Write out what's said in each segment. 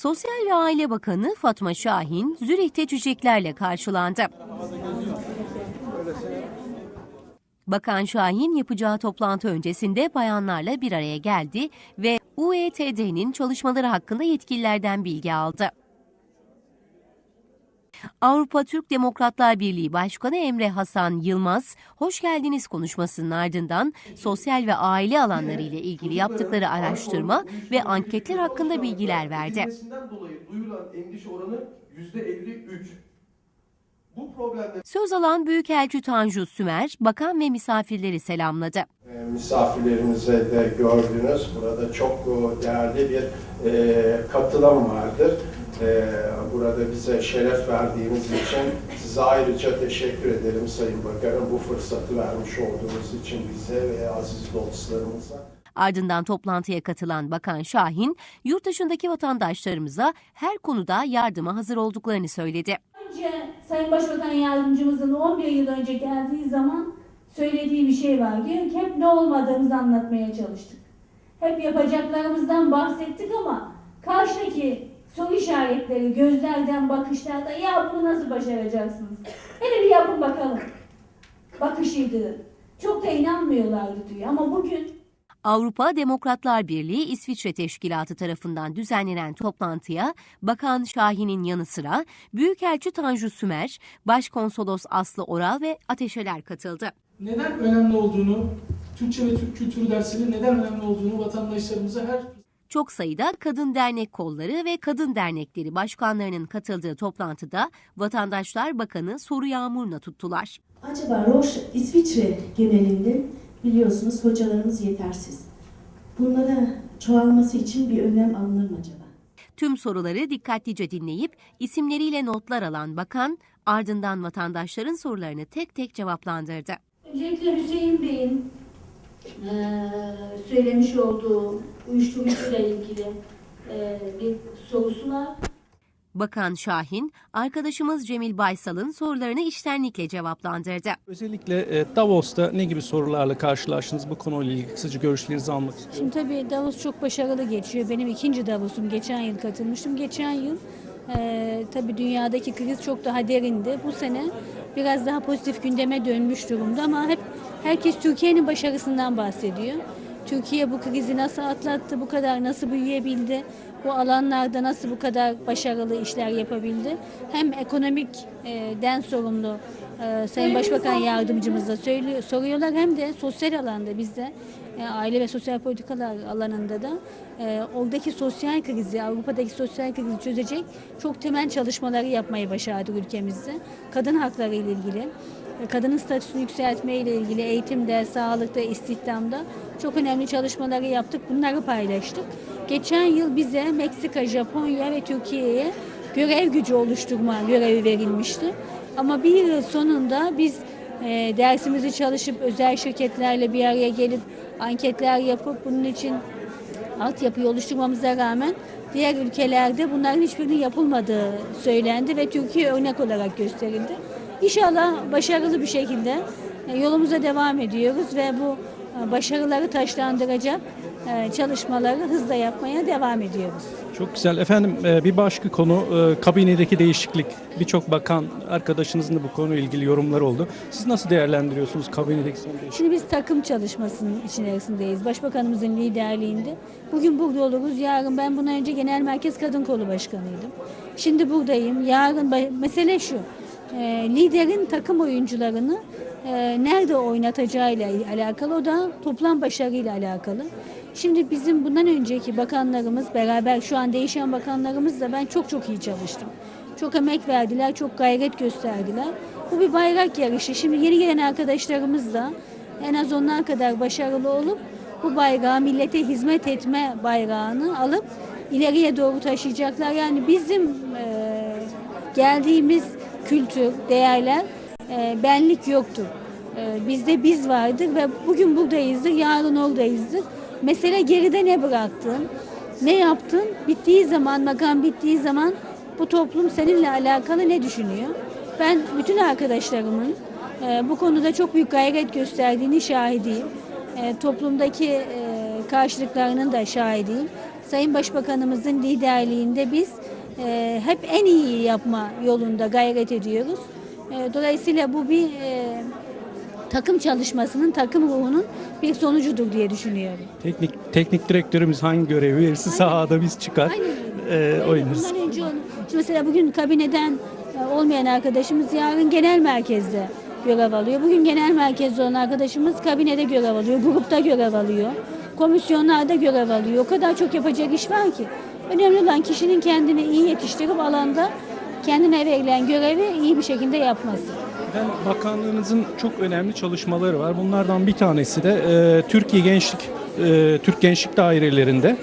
Sosyal ve Aile Bakanı Fatma Şahin, Zürih'te çiçeklerle karşılandı. Bakan Şahin yapacağı toplantı öncesinde bayanlarla bir araya geldi ve UETD'nin çalışmaları hakkında yetkililerden bilgi aldı. Avrupa Türk Demokratlar Birliği Başkanı Emre Hasan Yılmaz, hoş geldiniz konuşmasının ardından sosyal ve aile alanları ile ilgili yaptıkları araştırma ve anketler hakkında bilgiler verdi. Edilmesinden dolayı duyulan endişe oranı %53. Bu problemleri Söz alan Büyükelçi Tanju Sümer, bakan ve misafirleri selamladı. E, misafirlerimize de gördünüz. Burada çok e, değerli bir e, katılım vardır. E, burada bize şeref verdiğiniz için size ayrıca teşekkür ederim Sayın Bakanım. Bu fırsatı vermiş olduğunuz için bize ve aziz dostlarımıza. Ardından toplantıya katılan Bakan Şahin, yurt dışındaki vatandaşlarımıza her konuda yardıma hazır olduklarını söyledi. Önce Sayın Başbakan Yardımcımızın 11 yıl önce geldiği zaman söylediği bir şey var. Diyor ki hep ne olmadığımızı anlatmaya çalıştık. Hep yapacaklarımızdan bahsettik ama karşıdaki soru işaretleri, gözlerden, bakışlarda ya bunu nasıl başaracaksınız? Hele bir yapın bakalım. Bakışıydı. Çok da inanmıyorlardı diyor ama bugün Avrupa Demokratlar Birliği İsviçre Teşkilatı tarafından düzenlenen toplantıya Bakan Şahin'in yanı sıra Büyükelçi Tanju Sümer, Başkonsolos Aslı Oral ve Ateşeler katıldı. neden önemli olduğunu, Türkçe ve Türk kültürü dersinin neden önemli olduğunu vatandaşlarımıza her Çok sayıda kadın dernek kolları ve kadın dernekleri başkanlarının katıldığı toplantıda vatandaşlar bakanı soru yağmuruna tuttular. Acaba Roche İsviçre genelinde biliyorsunuz hocalarımız yetersiz. Bunlara çoğalması için bir önlem alınır mı acaba? Tüm soruları dikkatlice dinleyip isimleriyle notlar alan bakan ardından vatandaşların sorularını tek tek cevaplandırdı. öncelikle Hüseyin Bey'in eee, söylemiş olduğu uyuşturucuyla ilgili eee, bir sorusu var. Bakan Şahin, arkadaşımız Cemil Baysal'ın sorularını içtenlikle cevaplandırdı. Özellikle e, Davos'ta ne gibi sorularla karşılaştınız bu konuyla ilgili kısaca görüşlerinizi almak istiyorum. Şimdi tabii Davos çok başarılı geçiyor. Benim ikinci Davos'um. Geçen yıl katılmıştım. Geçen yıl e, tabii dünyadaki kriz çok daha derindi. Bu sene biraz daha pozitif gündeme dönmüş durumda ama hep herkes Türkiye'nin başarısından bahsediyor. Türkiye bu krizi nasıl atlattı, bu kadar nasıl büyüyebildi, bu alanlarda nasıl bu kadar başarılı işler yapabildi. Hem ekonomik e, den sorumlu e, Sayın Başbakan yardımcımız da söylüyor, soruyorlar hem de sosyal alanda bizde e, aile ve sosyal politikalar alanında da e, oradaki sosyal krizi, Avrupa'daki sosyal krizi çözecek çok temel çalışmaları yapmayı başardık ülkemizde. Kadın hakları ile ilgili, e, kadının statüsünü yükseltme ile ilgili eğitimde, sağlıkta, istihdamda çok önemli çalışmaları yaptık. Bunları paylaştık. Geçen yıl bize Meksika, Japonya ve Türkiye'ye görev gücü oluşturma görevi verilmişti. Ama bir yıl sonunda biz e, dersimizi çalışıp özel şirketlerle bir araya gelip anketler yapıp bunun için altyapıyı oluşturmamıza rağmen diğer ülkelerde bunların hiçbirinin yapılmadığı söylendi ve Türkiye örnek olarak gösterildi. İnşallah başarılı bir şekilde e, yolumuza devam ediyoruz ve bu e, başarıları taşlandıracak çalışmaları hızla yapmaya devam ediyoruz. Çok güzel. Efendim e, bir başka konu e, kabinedeki değişiklik. Birçok bakan arkadaşınızın da bu konuyla ilgili yorumlar oldu. Siz nasıl değerlendiriyorsunuz kabinedeki son değişiklik? Şimdi biz takım çalışmasının içerisindeyiz. Başbakanımızın liderliğinde. Bugün burada oluruz. Yarın ben bundan önce Genel Merkez Kadın Kolu Başkanıydım. Şimdi buradayım. Yarın mesele şu. e, liderin takım oyuncularını nerede oynatacağıyla alakalı. O da toplam başarıyla alakalı. Şimdi bizim bundan önceki bakanlarımız beraber şu an değişen bakanlarımızla ben çok çok iyi çalıştım. Çok emek verdiler, çok gayret gösterdiler. Bu bir bayrak yarışı. Şimdi yeni gelen arkadaşlarımız da en az onlar kadar başarılı olup bu bayrağı millete hizmet etme bayrağını alıp ileriye doğru taşıyacaklar. Yani bizim e, geldiğimiz kültür, değerler, e, benlik yoktur. E, bizde biz vardır ve bugün buradayızdır, yarın oradayızdır. Mesele geride ne bıraktın, ne yaptın, bittiği zaman, makam bittiği zaman bu toplum seninle alakalı ne düşünüyor? Ben bütün arkadaşlarımın e, bu konuda çok büyük gayret gösterdiğini şahidiyim. E, toplumdaki e, karşılıklarının da şahidiyim. Sayın Başbakanımızın liderliğinde biz e, hep en iyi yapma yolunda gayret ediyoruz. E, dolayısıyla bu bir e, takım çalışmasının, takım ruhunun bir sonucudur diye düşünüyorum. Teknik teknik direktörümüz hangi görevi verirse sahada biz çıkar. Aynen e, öyle. oynarız. Bundan önce onu, şimdi mesela bugün kabineden e, olmayan arkadaşımız yarın genel merkezde görev alıyor. Bugün genel merkezde olan arkadaşımız kabinede görev alıyor, grupta görev alıyor, komisyonlarda görev alıyor. O kadar çok yapacak iş var ki. Önemli olan kişinin kendini iyi yetiştirip alanda kendine verilen görevi iyi bir şekilde yapması. Efendim, bakanlığınızın çok önemli çalışmaları var. Bunlardan bir tanesi de e, Türkiye Gençlik e, Türk Gençlik Dairelerinde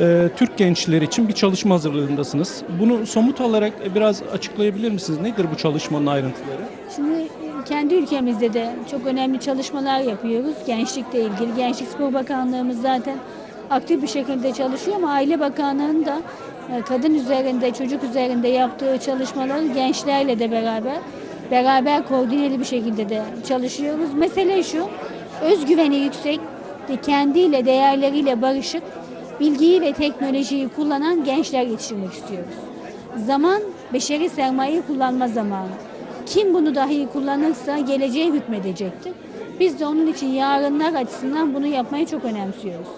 e, Türk gençleri için bir çalışma hazırlığındasınız. Bunu somut olarak biraz açıklayabilir misiniz? Nedir bu çalışmanın ayrıntıları? Şimdi kendi ülkemizde de çok önemli çalışmalar yapıyoruz gençlikle ilgili. Gençlik Spor Bakanlığımız zaten aktif bir şekilde çalışıyor ama Aile Bakanlığı'nın da e, kadın üzerinde, çocuk üzerinde yaptığı çalışmaları gençlerle de beraber beraber koordineli bir şekilde de çalışıyoruz. Mesele şu, özgüveni yüksek, kendiyle, değerleriyle barışık, bilgiyi ve teknolojiyi kullanan gençler yetiştirmek istiyoruz. Zaman beşeri sermayeyi kullanma zamanı. Kim bunu dahi kullanırsa geleceğe hükmedecektir. Biz de onun için yarınlar açısından bunu yapmayı çok önemsiyoruz.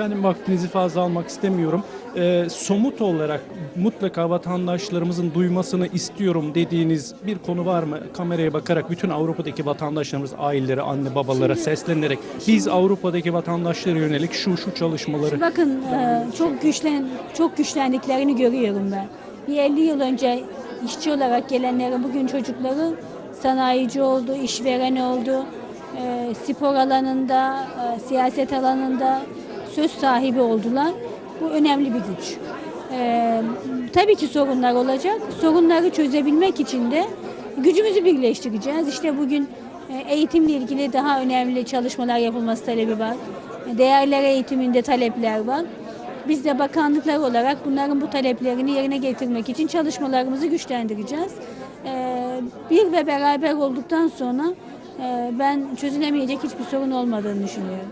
Efendim vaktinizi fazla almak istemiyorum. E, somut olarak mutlaka vatandaşlarımızın duymasını istiyorum dediğiniz bir konu var mı? Kameraya bakarak bütün Avrupa'daki vatandaşlarımız, aileleri, anne babalara seslenerek biz Avrupa'daki vatandaşlara yönelik şu şu çalışmaları Bakın e, çok güçlen çok güçlendiklerini görüyorum ben. Bir 50 yıl önce işçi olarak gelenlerin bugün çocukları sanayici oldu, işveren oldu. E, spor alanında, e, siyaset alanında söz sahibi oldular. Bu önemli bir güç. E, tabii ki sorunlar olacak. Sorunları çözebilmek için de gücümüzü birleştireceğiz. İşte bugün e, eğitimle ilgili daha önemli çalışmalar yapılması talebi var. Değerler eğitiminde talepler var. Biz de bakanlıklar olarak bunların bu taleplerini yerine getirmek için çalışmalarımızı güçlendireceğiz. Ee, Bir ve beraber olduktan sonra e, ben çözülemeyecek hiçbir sorun olmadığını düşünüyorum.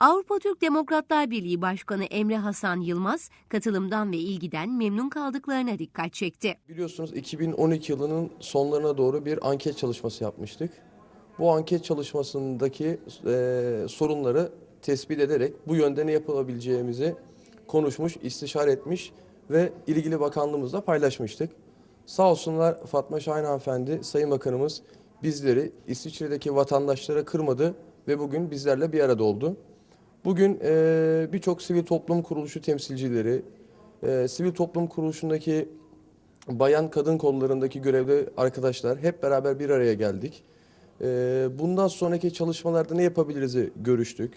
Avrupa Türk Demokratlar Birliği Başkanı Emre Hasan Yılmaz katılımdan ve ilgiden memnun kaldıklarına dikkat çekti. Biliyorsunuz 2012 yılının sonlarına doğru bir anket çalışması yapmıştık. Bu anket çalışmasındaki e, sorunları tespit ederek bu yönde ne yapılabileceğimizi konuşmuş, istişare etmiş ve ilgili bakanlığımızla paylaşmıştık. Sağ olsunlar Fatma Şahin hanımefendi, Sayın Bakanımız bizleri İsviçre'deki vatandaşlara kırmadı ve bugün bizlerle bir arada oldu. Bugün e, birçok sivil toplum kuruluşu temsilcileri, e, sivil toplum kuruluşundaki bayan kadın kollarındaki görevli arkadaşlar hep beraber bir araya geldik. Ee, Bundan sonraki çalışmalarda ne yapabiliriz görüştük.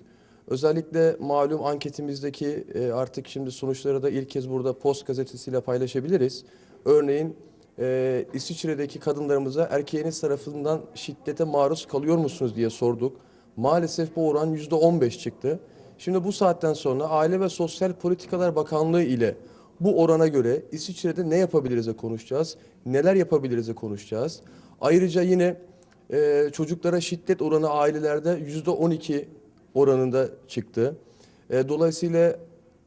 Özellikle malum anketimizdeki e, artık şimdi sonuçları da ilk kez burada Post gazetesiyle paylaşabiliriz. Örneğin e, İsviçre'deki kadınlarımıza erkeğiniz tarafından şiddete maruz kalıyor musunuz diye sorduk. Maalesef bu oran yüzde 15 çıktı. Şimdi bu saatten sonra Aile ve Sosyal Politikalar Bakanlığı ile bu orana göre İsviçre'de ne yapabiliriz'e konuşacağız, neler yapabiliriz'e konuşacağız. Ayrıca yine e, çocuklara şiddet oranı ailelerde yüzde 12 oranında çıktı. E, dolayısıyla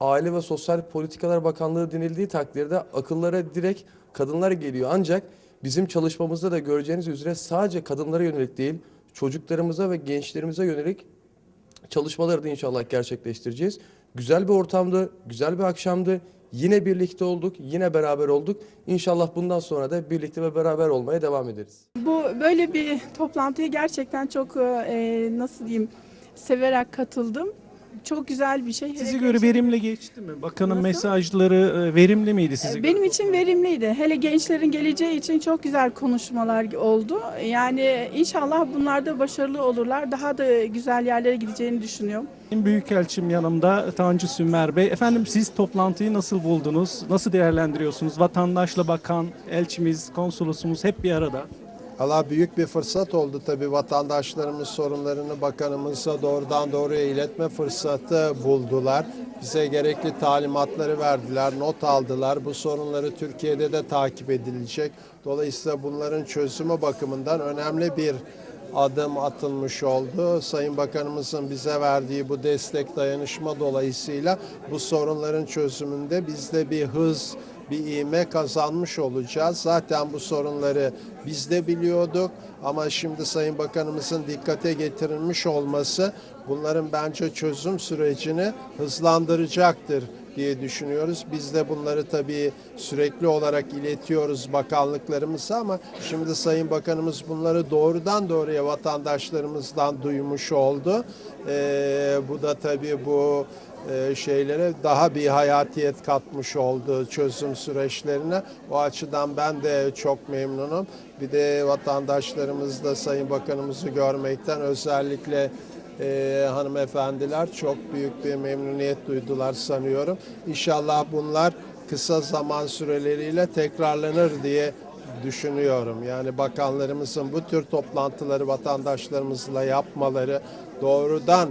Aile ve Sosyal Politikalar Bakanlığı denildiği takdirde akıllara direkt kadınlar geliyor. Ancak bizim çalışmamızda da göreceğiniz üzere sadece kadınlara yönelik değil, çocuklarımıza ve gençlerimize yönelik çalışmaları da inşallah gerçekleştireceğiz. Güzel bir ortamdı, güzel bir akşamdı. Yine birlikte olduk, yine beraber olduk. İnşallah bundan sonra da birlikte ve beraber olmaya devam ederiz. Bu böyle bir toplantıya gerçekten çok e, nasıl diyeyim severek katıldım. Çok güzel bir şey. Hele sizi göre verimli geçti mi? Bakanın Nasıl? mesajları e, verimli miydi size? Benim göre? için verimliydi. Hele gençlerin geleceği için çok güzel konuşmalar oldu. Yani inşallah bunlar da başarılı olurlar. Daha da güzel yerlere gideceğini düşünüyorum. Benim Büyükelçim yanımda Tanju Sümer Bey. Efendim siz toplantıyı nasıl buldunuz? Nasıl değerlendiriyorsunuz? Vatandaşla bakan, elçimiz, konsolosumuz hep bir arada. Allah büyük bir fırsat oldu tabii vatandaşlarımız sorunlarını bakanımıza doğrudan doğruya iletme fırsatı buldular. Bize gerekli talimatları verdiler, not aldılar. Bu sorunları Türkiye'de de takip edilecek. Dolayısıyla bunların çözümü bakımından önemli bir adım atılmış oldu. Sayın Bakanımızın bize verdiği bu destek dayanışma dolayısıyla bu sorunların çözümünde biz de bir hız, bir ivme kazanmış olacağız. Zaten bu sorunları biz de biliyorduk ama şimdi Sayın Bakanımızın dikkate getirilmiş olması bunların bence çözüm sürecini hızlandıracaktır diye düşünüyoruz. Biz de bunları tabii sürekli olarak iletiyoruz bakanlıklarımıza ama şimdi Sayın Bakanımız bunları doğrudan doğruya vatandaşlarımızdan duymuş oldu. Ee, bu da tabii bu şeylere daha bir hayatiyet katmış oldu çözüm süreçlerine. O açıdan ben de çok memnunum. Bir de vatandaşlarımız da Sayın Bakanımızı görmekten özellikle e, hanımefendiler çok büyük bir memnuniyet duydular sanıyorum. İnşallah bunlar kısa zaman süreleriyle tekrarlanır diye düşünüyorum. Yani bakanlarımızın bu tür toplantıları vatandaşlarımızla yapmaları doğrudan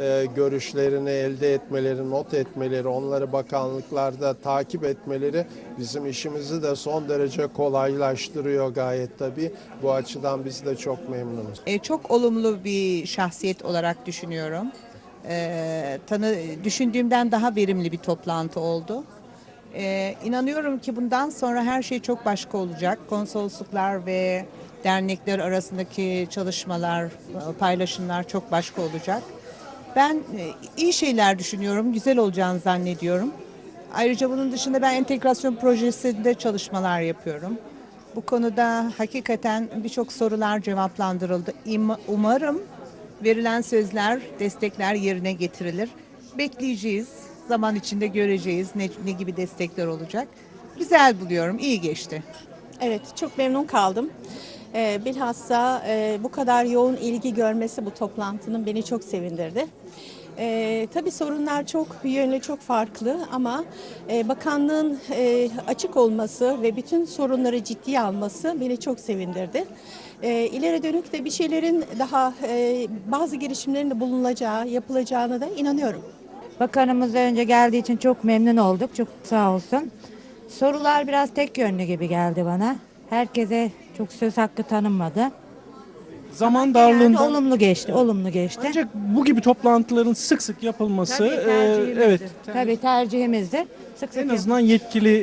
e, görüşlerini elde etmeleri, not etmeleri, onları bakanlıklarda takip etmeleri bizim işimizi de son derece kolaylaştırıyor gayet tabii. Bu açıdan biz de çok memnunuz. E, çok olumlu bir şahsiyet olarak düşünüyorum. E, tanı düşündüğümden daha verimli bir toplantı oldu. E, inanıyorum ki bundan sonra her şey çok başka olacak. Konsolosluklar ve dernekler arasındaki çalışmalar, e, paylaşımlar çok başka olacak. Ben e, iyi şeyler düşünüyorum, güzel olacağını zannediyorum. Ayrıca bunun dışında ben entegrasyon projesinde çalışmalar yapıyorum. Bu konuda hakikaten birçok sorular cevaplandırıldı. Umarım verilen sözler, destekler yerine getirilir. Bekleyeceğiz. Zaman içinde göreceğiz ne, ne gibi destekler olacak. Güzel buluyorum, iyi geçti. Evet, çok memnun kaldım. Ee, bilhassa e, bu kadar yoğun ilgi görmesi bu toplantının beni çok sevindirdi. Ee, tabii sorunlar çok yönlü, çok farklı ama e, bakanlığın e, açık olması ve bütün sorunları ciddiye alması beni çok sevindirdi. E, ileri dönük de bir şeylerin daha e, bazı girişimlerin de bulunacağı, yapılacağına da inanıyorum. Bakanımız önce geldiği için çok memnun olduk. Çok sağ olsun. Sorular biraz tek yönlü gibi geldi bana. Herkese çok söz hakkı tanınmadı. Zaman Yani darlığından olumlu geçti, olumlu geçti. ancak bu gibi toplantıların sık sık yapılması Tabii e, tercihimizdir. evet Tabii tercihimizdir. Sık sık en azından yetkili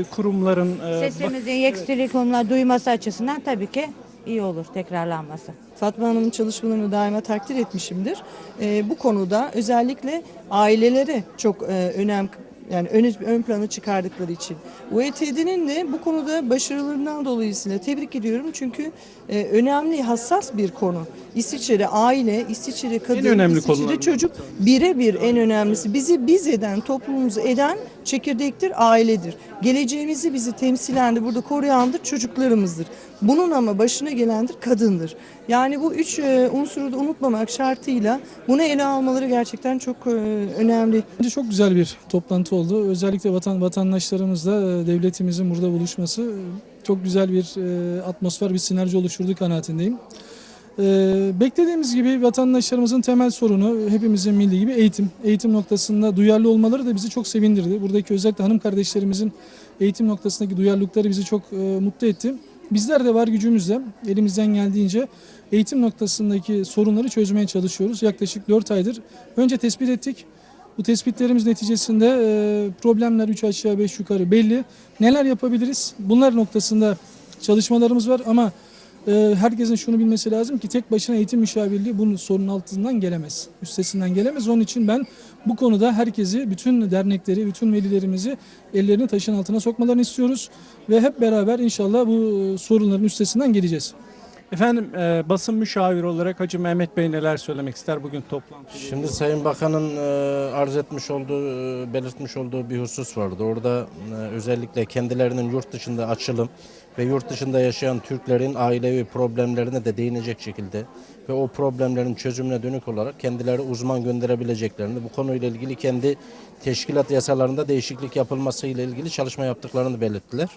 e, kurumların e, sesimizin yetkili konular duyması açısından tabii ki iyi olur tekrarlanması. Fatma Hanım'ın çalışmalarını daima takdir etmişimdir. Ee, bu konuda özellikle aileleri çok e, önem yani ön, ön plana çıkardıkları için. UETD'nin de bu konuda başarılarından dolayısıyla tebrik ediyorum. Çünkü e, önemli, hassas bir konu. İsviçre'de aile, İsviçre'de kadın, önemli İsviçre'de konulardan. çocuk birebir en önemlisi. Bizi biz eden, toplumumuzu eden çekirdektir, ailedir. Geleceğimizi bizi temsilen de burada koruyandır, çocuklarımızdır. Bunun ama başına gelendir kadındır. Yani bu üç e, unsuru da unutmamak şartıyla bunu ele almaları gerçekten çok e, önemli. Bence çok güzel bir toplantı oldu. Özellikle vatan vatandaşlarımızla e, devletimizin burada buluşması çok güzel bir atmosfer, bir sinerji oluşturduğu kanaatindeyim. E, beklediğimiz gibi vatandaşlarımızın temel sorunu hepimizin bildiği gibi eğitim. Eğitim noktasında duyarlı olmaları da bizi çok sevindirdi. Buradaki özellikle hanım kardeşlerimizin eğitim noktasındaki duyarlılıkları bizi çok e, mutlu etti. Bizler de var gücümüzle elimizden geldiğince eğitim noktasındaki sorunları çözmeye çalışıyoruz. Yaklaşık 4 aydır önce tespit ettik. Bu tespitlerimiz neticesinde e, problemler 3 aşağı 5 yukarı belli. Neler yapabiliriz? Bunlar noktasında çalışmalarımız var ama e, herkesin şunu bilmesi lazım ki tek başına eğitim müşavirliği bunun sorunun altından gelemez. Üstesinden gelemez. Onun için ben bu konuda herkesi, bütün dernekleri, bütün velilerimizi ellerini taşın altına sokmalarını istiyoruz. Ve hep beraber inşallah bu e, sorunların üstesinden geleceğiz. Efendim e, basın müşaviri olarak Hacı Mehmet Bey neler söylemek ister bugün toplantıda? Şimdi Sayın Bakan'ın e, arz etmiş olduğu, e, belirtmiş olduğu bir husus vardı. Orada e, özellikle kendilerinin yurt dışında açılım ve yurt dışında yaşayan Türklerin ailevi problemlerine de değinecek şekilde ve o problemlerin çözümüne dönük olarak kendileri uzman gönderebileceklerini, bu konuyla ilgili kendi teşkilat yasalarında değişiklik yapılması ile ilgili çalışma yaptıklarını belirttiler.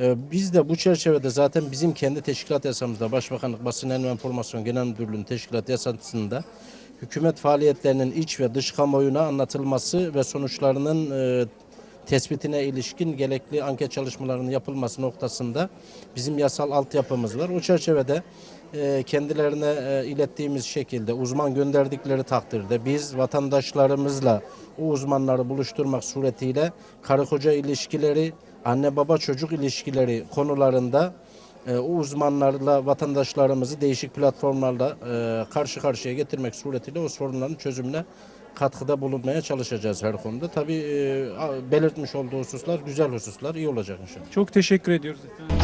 Ee, Biz de bu çerçevede zaten bizim kendi teşkilat yasamızda Başbakanlık Basın Enformasyon Enformasyon Genel Müdürlüğü'nün teşkilat yasasında hükümet faaliyetlerinin iç ve dış kamuoyuna anlatılması ve sonuçlarının e, tespitine ilişkin gerekli anket çalışmalarının yapılması noktasında bizim yasal altyapımız var. O çerçevede kendilerine e, ilettiğimiz şekilde uzman gönderdikleri takdirde biz vatandaşlarımızla o uzmanları buluşturmak suretiyle karı koca ilişkileri, anne baba çocuk ilişkileri konularında e, o uzmanlarla vatandaşlarımızı değişik platformlarla e, karşı karşıya getirmek suretiyle o sorunların çözümüne katkıda bulunmaya çalışacağız her konuda. Tabii e, belirtmiş olduğu hususlar güzel hususlar, iyi olacak inşallah. Çok teşekkür ediyoruz efendim.